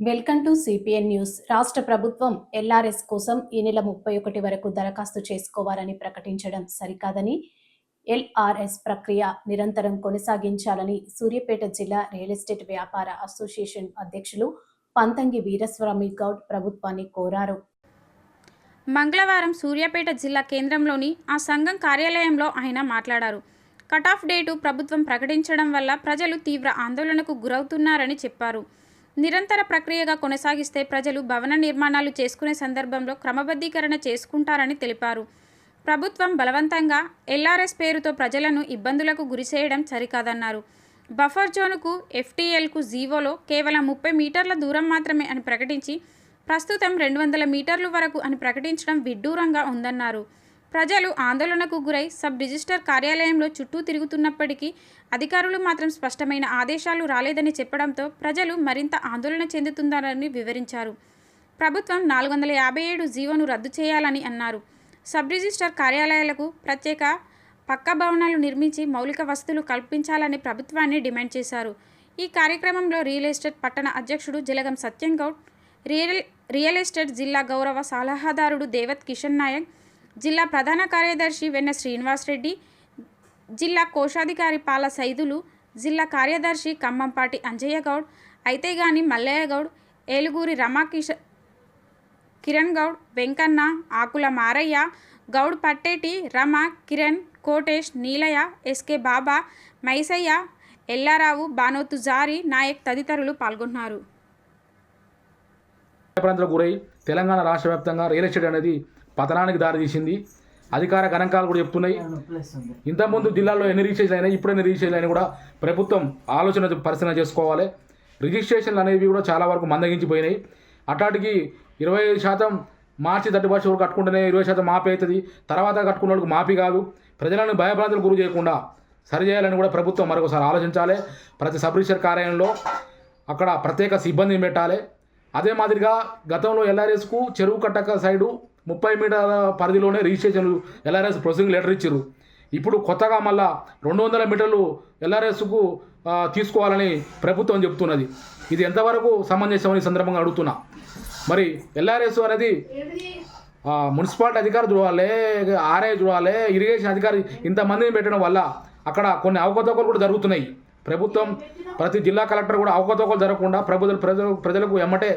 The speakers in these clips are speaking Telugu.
Welcome to CPN news. రాష్ట్ర ప్రభుత్వం ఎల్ఆర్ఎస్ కోసం ఈ నెల ముప్పై ఒకటి వరకు దరఖాస్తు చేసుకోవాలని ప్రకటించడం సరికాదని ఎల్ఆర్ఎస్ ప్రక్రియ నిరంతరం కొనసాగించాలని సూర్యాపేట జిల్లా రియల్ ఎస్టేట్ వ్యాపార అసోసియేషన్ అధ్యక్షులు పంతంగి వీరస్వామి గౌడ్ ప్రభుత్వాన్ని కోరారు. మంగళవారం సూర్యాపేట జిల్లా కేంద్రంలోని ఆ సంఘం కార్యాలయంలో ఆయన మాట్లాడారు. కట్ ఆఫ్ డేటు ప్రభుత్వం ప్రకటించడం వల్ల ప్రజలు తీవ్ర ఆందోళనకు గురవుతున్నారని చెప్పారు. నిరంతర ప్రక్రియగా కొనసాగిస్తే ప్రజలు భవన నిర్మాణాలు చేసుకునే సందర్భంలో క్రమబద్ధీకరణ చేసుకుంటారని తెలిపారు. ప్రభుత్వం బలవంతంగా ఎల్ఆర్ఎస్ పేరుతో ప్రజలను ఇబ్బందులకు గురిచేయడం సరికాదన్నారు. బఫర్ జోన్కు ఎఫ్టీఎల్కు జీవోలో కేవలం ముప్పై మీటర్ల దూరం మాత్రమే అని ప్రకటించి ప్రస్తుతం రెండు వందల మీటర్లు వరకు అని ప్రకటించడం విడ్డూరంగా ఉందన్నారు. ప్రజలు ఆందోళనకు గురై సబ్ రిజిస్టర్ కార్యాలయంలో చుట్టూ తిరుగుతున్నప్పటికీ అధికారులు మాత్రం స్పష్టమైన ఆదేశాలు రాలేదని చెప్పడంతో ప్రజలు మరింత ఆందోళన చెందుతున్నారని వివరించారు. ప్రభుత్వం నాలుగు వందల యాభై ఏడు జీవోను రద్దు చేయాలని అన్నారు. సబ్ రిజిస్టర్ కార్యాలయాలకు ప్రత్యేక పక్క భవనాలు నిర్మించి మౌలిక వసతులు కల్పించాలని ప్రభుత్వాన్ని డిమాండ్ చేశారు. ఈ కార్యక్రమంలో రియల్ ఎస్టేట్ పట్టణ అధ్యక్షుడు Jalagam Satyamgoud real real estate జిల్లా గౌరవ సలహాదారుడు దేవత్ కిషన్ నాయక్ జిల్లా ప్రధాన కార్యదర్శి వెన్న శ్రీనివాస్ రెడ్డి జిల్లా కోశాధికారి పాల సైదులు జిల్లా కార్యదర్శి ఖమ్మంపాటి అంజయ్య గౌడ్ అయితే గాని మల్లయ్య గౌడ్ రమాకిష కిరణ్ గౌడ్ వెంకన్న ఆకుల మారయ్య గౌడ్ పట్టేటి రమ కిరణ్ కోటేష్ నీలయ్య ఎస్కే బాబా మైసయ్య ఎల్లారావు బానోతు జారి నాయక్ తదితరులు పాల్గొన్నారు ప్రాంతాలకు గురై తెలంగాణ రాష్ట్ర వ్యాప్తంగా రియల్ ఎస్టేట్ అనేది పతనానికి దారితీసింది అధికార గణాంకాలు కూడా చెప్తున్నాయి. ఇంతకుముందు జిల్లాలో ఎన్ని రిజిస్ట్రేషన్ అయినాయి ఇప్పుడు ఎన్ని రిజిస్ట్రేషన్ అయినా కూడా ప్రభుత్వం ఆలోచన పరిశీలన చేసుకోవాలి. రిజిస్ట్రేషన్లు అనేవి కూడా చాలా వరకు మందగించిపోయినాయి. అట్లాంటికి ఇరవై ఐదు శాతం మార్చి థర్టీ ఫస్ట్ వరకు కట్టుకుంటేనే ఇరవై శాతం మాఫీ అవుతుంది. తర్వాత కట్టుకున్న వాళ్ళకి మాఫీ కాదు. ప్రజలను భయభ్రాంతులు గురి చేయకుండా సరిచేయాలని కూడా ప్రభుత్వం మరొకసారి ఆలోచించాలి. ప్రతి సబ్ రిజిస్టర్ కార్యాలయంలో అక్కడ ప్రత్యేక సిబ్బందిని పెట్టాలి. అదే మాదిరిగా గతంలో ఎల్ఆర్ఎస్కు చెరువు కట్టక సైడు ముప్పై మీటర్ల పరిధిలోనే రిజిస్ట్రేషన్ ఎల్ఆర్ఎస్ ప్రొసీడింగ్ లెటర్ ఇచ్చారు ఇప్పుడు కొత్తగా మళ్ళా రెండు వందల మీటర్లు ఎల్ఆర్ఎస్కు తీసుకోవాలని ప్రభుత్వం చెబుతున్నది ఇది ఎంతవరకు సమంజసమని ఈ సందర్భంగా అడుగుతున్నా. మరి ఎల్ఆర్ఎస్ అనేది మున్సిపాలిటీ అధికారులు చూడాలి ఆర్ఐ చూడాలి ఇరిగేషన్ అధికారి ఇంతమందిని పెట్టడం వల్ల అక్కడ కొన్ని అవకతవకలు కూడా జరుగుతున్నాయి. ప్రభుత్వం ప్రతి జిల్లా కలెక్టర్ కూడా అవకతవకలు జరగకుండా ప్రభుత్వ ప్రజలకు ప్రజలకు ఎమ్మటే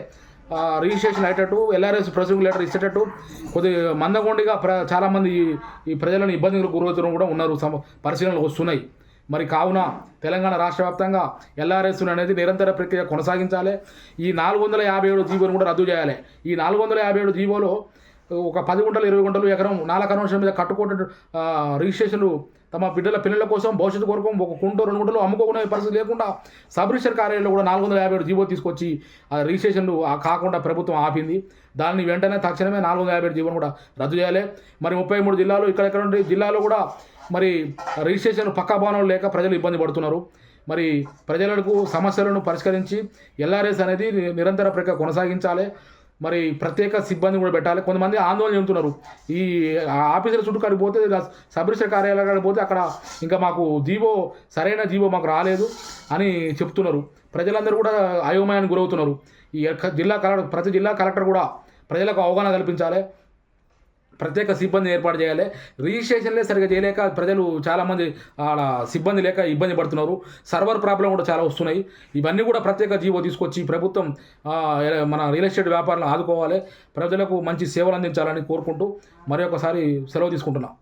రిజిస్ట్రేషన్ అయ్యేటట్టు ఎల్ఆర్ఎస్ ప్రొసీడింగ్ లెటర్ ఇచ్చేటట్టు కొద్ది మందగొండిగా ప్ర చాలామంది ఈ- ప్రజలను ఇబ్బందులకు గురవుతున్న కూడా ఉన్నారు సమ పరిశీలనలు వస్తున్నాయి. మరి కావున తెలంగాణ రాష్ట్ర వ్యాప్తంగా ఎల్ఆర్ఎస్ అనేది నిరంతర ప్రక్రియ కొనసాగించాలి. ఈ నాలుగు వందల యాభై ఏడు జీవోను కూడా రద్దు చేయాలి. ఈ నాలుగు వందల యాభై ఏడు జీవోలో ఒక పది గుంటలు ఇరవై గుంటలు ఎకరం నాలుగు కన్వర్షన్ మీద కట్టుకోట రిజిస్ట్రేషన్లు తమ బిడ్డల పిల్లల కోసం భవిష్యత్తు కొరకు ఒక కుంటో రెండు గుంటలు అమ్ముకోకునే పరిస్థితి లేకుండా సబ్ రిజిస్టర్ కార్యాలయంలో కూడా నాలుగు వందల యాభై ఏడు జీవో తీసుకొచ్చి ఆ రిజిస్ట్రేషన్లు కాకుండా ప్రభుత్వం ఆపింది. దాన్ని వెంటనే తక్షణమే నాలుగు వందల యాభై ఏడు జీవోను కూడా రద్దు చేయాలి. మరి ముప్పై మూడు జిల్లాలు ఇక్కడెక్కడ ఉండే జిల్లాలో కూడా మరి రిజిస్ట్రేషన్ పక్కా భవనాలు లేక ప్రజలు ఇబ్బంది పడుతున్నారు. మరి ప్రజలకు సమస్యలను పరిష్కరించి ఎల్ఆర్ఎస్ అనేది నిరంతర ప్రక్రియ కొనసాగించాలి. మరి ప్రత్యేక సిబ్బంది కూడా పెట్టాలి. కొంతమంది ఆందోళన చెందుతున్నారు. ఈ ఆఫీసుల చుట్టూ కాడికి పోతే ఇలా సబ్ రిజిస్టర్ కార్యాలయం కాడికి పోతే అక్కడ ఇంకా మాకు జీవో సరైన జీవో మాకు రాలేదు అని చెప్తున్నారు. ప్రజలందరూ కూడా అయోమయానికి గురవుతున్నారు. ఈ జిల్లా కలెక్టర్ ప్రతి జిల్లా కలెక్టర్ కూడా ప్రజలకు అవగాహన కల్పించాలి. ప్రత్యేక సిబ్బంది ఏర్పాటు చేయాలి. రిజిస్ట్రేషన్లే సరిగా చేయలేక ప్రజలు చాలామంది ఆడ సిబ్బంది లేక ఇబ్బంది పడుతున్నారు. సర్వర్ ప్రాబ్లం కూడా చాలా వస్తున్నాయి. ఇవన్నీ కూడా ప్రత్యేక జీవో తీసుకొచ్చి ప్రభుత్వం మన రియల్ ఎస్టేట్ వ్యాపారాలను ఆదుకోవాలి. ప్రజలకు మంచి సేవలు అందించాలని కోరుకుంటూ మరొకసారి సెలవు తీసుకుంటున్నాం.